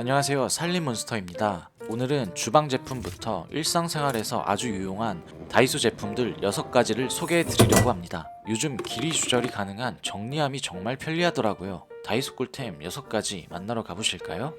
안녕하세요. 살림몬스터입니다. 오늘은 주방 제품부터 일상생활에서 아주 유용한 다이소 제품들 6가지를 소개해 드리려고 합니다. 요즘 길이 조절이 가능한 정리함이 정말 편리하더라고요. 다이소 꿀템 6가지 만나러 가보실까요?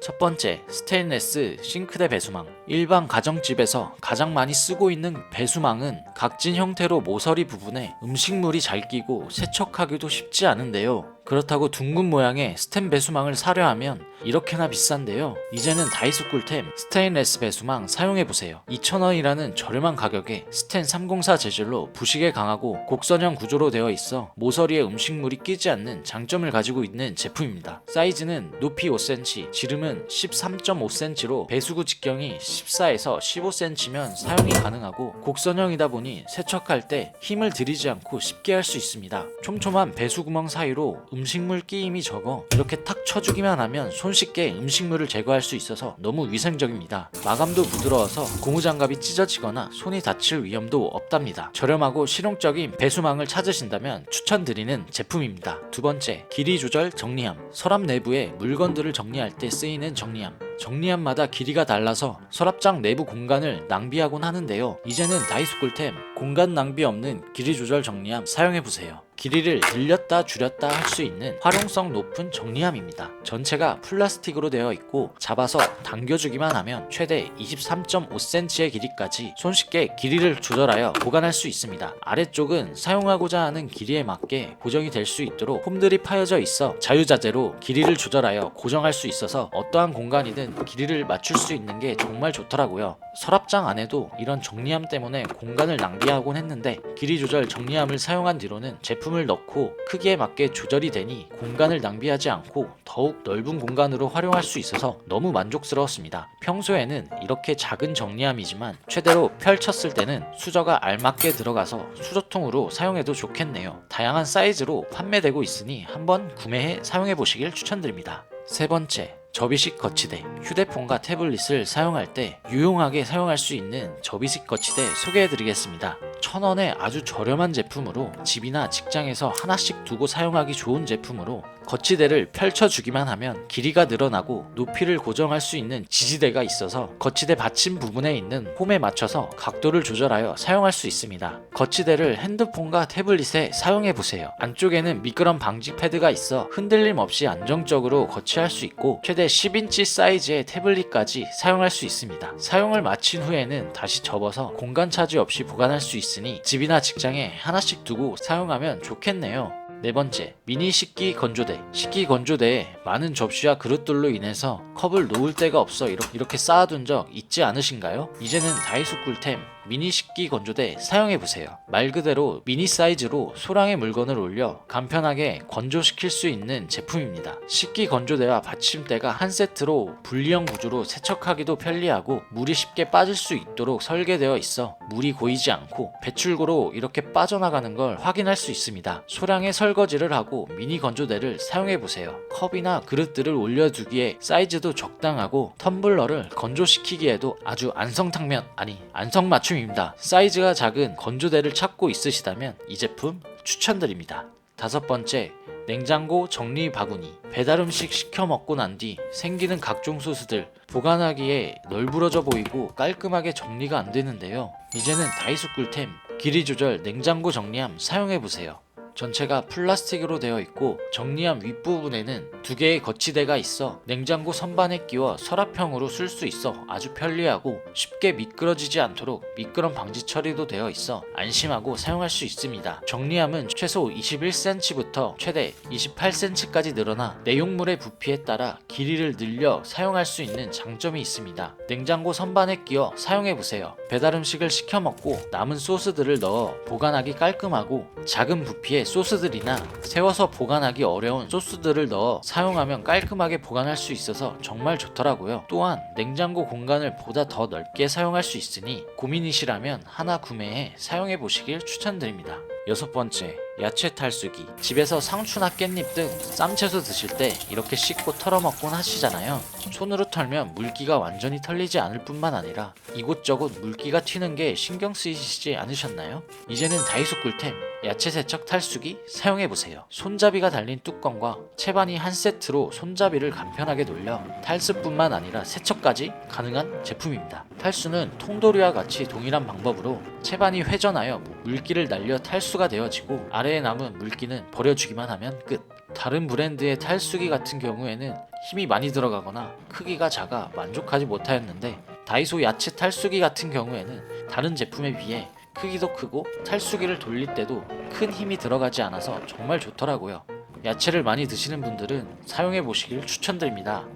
첫 번째, 스테인레스 싱크대 배수망. 일반 가정집에서 가장 많이 쓰고 있는 배수망은 각진 형태로 모서리 부분에 음식물이 잘 끼고 세척하기도 쉽지 않은데요. 그렇다고 둥근 모양의 스텐 배수망을 사려 하면 이렇게나 비싼데요. 이제는 다이소 꿀템 스테인레스 배수망 사용해보세요. 2,000원이라는 저렴한 가격에 스텐 304 재질로 부식에 강하고 곡선형 구조로 되어 있어 모서리에 음식물이 끼지 않는 장점을 가지고 있는 제품입니다. 사이즈는 높이 5cm, 지름은 13.5cm로 배수구 직경이 14에서 15cm면 사용이 가능하고 곡선형이다 보니 세척할 때 힘을 들이지 않고 쉽게 할 수 있습니다. 촘촘한 배수구멍 사이로 음식물 끼임이 적어 이렇게 탁 쳐주기만 하면 손쉽게 음식물을 제거할 수 있어서 너무 위생적입니다. 마감도 부드러워서 고무장갑이 찢어지거나 손이 다칠 위험도 없답니다. 저렴하고 실용적인 배수망을 찾으신다면 추천드리는 제품입니다. 두 번째, 길이 조절 정리함. 서랍 내부에 물건들을 정리할 때 쓰이는 정리함. 정리함마다 길이가 달라서 서랍장 내부 공간을 낭비하곤 하는데요. 이제는 다이소 꿀템 공간 낭비 없는 길이 조절 정리함 사용해보세요. 길이를 늘렸다 줄였다 할 수 있는 활용성 높은 정리함입니다. 전체가 플라스틱으로 되어 있고 잡아서 당겨주기만 하면 최대 23.5cm의 길이까지 손쉽게 길이를 조절하여 보관할 수 있습니다. 아래쪽은 사용하고자 하는 길이에 맞게 고정이 될 수 있도록 홈들이 파여져 있어 자유자재로 길이를 조절하여 고정할 수 있어서 어떠한 공간이든 길이를 맞출 수 있는 게 정말 좋더라고요. 서랍장 안에도 이런 정리함 때문에 공간을 낭비하곤 했는데 길이 조절 정리함을 사용한 뒤로는 제품 을 넣고 크기에 맞게 조절이 되니 공간을 낭비하지 않고 더욱 넓은 공간으로 활용할 수 있어서 너무 만족스러웠습니다. 평소에는 이렇게 작은 정리함이지만 최대로 펼쳤을 때는 수저가 알맞게 들어가서 수저통으로 사용해도 좋겠네요. 다양한 사이즈로 판매되고 있으니 한번 구매해 사용해 보시길 추천드립니다. 세 번째, 접이식 거치대 휴대폰과 태블릿을 사용할 때 유용하게 사용할 수 있는 접이식 거치대 소개해 드리겠습니다. 천원의 아주 저렴한 제품으로 집이나 직장에서 하나씩 두고 사용하기 좋은 제품으로 거치대를 펼쳐주기만 하면 길이가 늘어나고 높이를 고정할 수 있는 지지대가 있어서 거치대 받침 부분에 있는 홈에 맞춰서 각도를 조절하여 사용할 수 있습니다. 거치대를 핸드폰과 태블릿에 사용해 보세요. 안쪽에는 미끄럼 방지 패드가 있어 흔들림 없이 안정적으로 거치할 수 있고 최대 10인치 사이즈의 태블릿까지 사용할 수 있습니다. 사용을 마친 후에는 다시 접어서 공간 차지 없이 보관할 수 있 으니 집이나 직장에 하나씩 두고 사용하면 좋겠네요. 네 번째, 미니 식기 건조대. 식기 건조대에 많은 접시와 그릇들로 인해서 컵을 놓을 데가 없어 이렇게, 이렇게 쌓아둔 적 있지 않으신가요? 이제는 다이소 꿀템 미니 식기 건조대 사용해보세요. 말 그대로 미니 사이즈로 소량의 물건을 올려 간편하게 건조시킬 수 있는 제품입니다. 식기 건조대와 받침대가 한 세트로 분리형 구조로 세척하기도 편리하고 물이 쉽게 빠질 수 있도록 설계되어 있어 물이 고이지 않고 배출구로 이렇게 빠져나가는 걸 확인할 수 있습니다. 소량의 설거지를 하고 미니 건조대를 사용해보세요. 컵이나 그릇들을 올려두기에 사이즈도 적당하고 텀블러를 건조시키기에도 아주 안성탕면 아니 안성맞춤입니다. 사이즈가 작은 건조대를 찾고 있으시다면 이 제품 추천드립니다. 다섯 번째 냉장고 정리 바구니 배달 음식 시켜 먹고 난 뒤 생기는 각종 소스들 보관하기에 널브러져 보이고 깔끔하게 정리가 안 되는데요. 이제는 다이소 꿀템 길이 조절 냉장고 정리함 사용해 보세요. 전체가 플라스틱으로 되어 있고 정리함 윗부분에는 두 개의 거치대가 있어 냉장고 선반에 끼워 서랍형으로 쓸 수 있어 아주 편리하고 쉽게 미끄러지지 않도록 미끄럼 방지 처리도 되어 있어 안심하고 사용할 수 있습니다. 정리함은 최소 21cm부터 최대 28cm까지 늘어나 내용물의 부피에 따라 길이를 늘려 사용할 수 있는 장점이 있습니다. 냉장고 선반에 끼워 사용해 보세요. 배달 음식을 시켜 먹고 남은 소스들을 넣어 보관하기 깔끔하고 작은 부피의 소스들이나 세워서 보관하기 어려운 소스들을 넣어 사용하면 깔끔하게 보관할 수 있어서 정말 좋더라고요. 또한 냉장고 공간을 보다 더 넓게 사용할 수 있으니 고민이시라면 하나 구매해 사용해 보시길 추천드립니다. 여섯 번째, 야채 탈수기. 집에서 상추나 깻잎 등 쌈채소 드실 때 이렇게 씻고 털어먹곤 하시잖아요. 손으로 털면 물기가 완전히 털리지 않을 뿐만 아니라 이곳저곳 물기가 튀는 게 신경 쓰이시지 않으셨나요? 이제는 다이소 꿀템 야채 세척 탈수기 사용해보세요. 손잡이가 달린 뚜껑과 채반이 한 세트로 손잡이를 간편하게 돌려 탈수뿐만 아니라 세척까지 가능한 제품입니다. 탈수는 통돌이와 같이 동일한 방법으로 채반이 회전하여 물기를 날려 탈수가 되어지고 아래에 남은 물기는 버려주기만 하면 끝. 다른 브랜드의 탈수기 같은 경우에는 힘이 많이 들어가거나 크기가 작아 만족하지 못하였는데 다이소 야채 탈수기 같은 경우에는 다른 제품에 비해 크기도 크고 탈수기를 돌릴 때도 큰 힘이 들어가지 않아서 정말 좋더라고요. 야채를 많이 드시는 분들은 사용해 보시길 추천드립니다.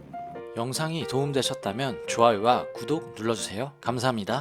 영상이 도움되셨다면 좋아요와 구독 눌러주세요. 감사합니다.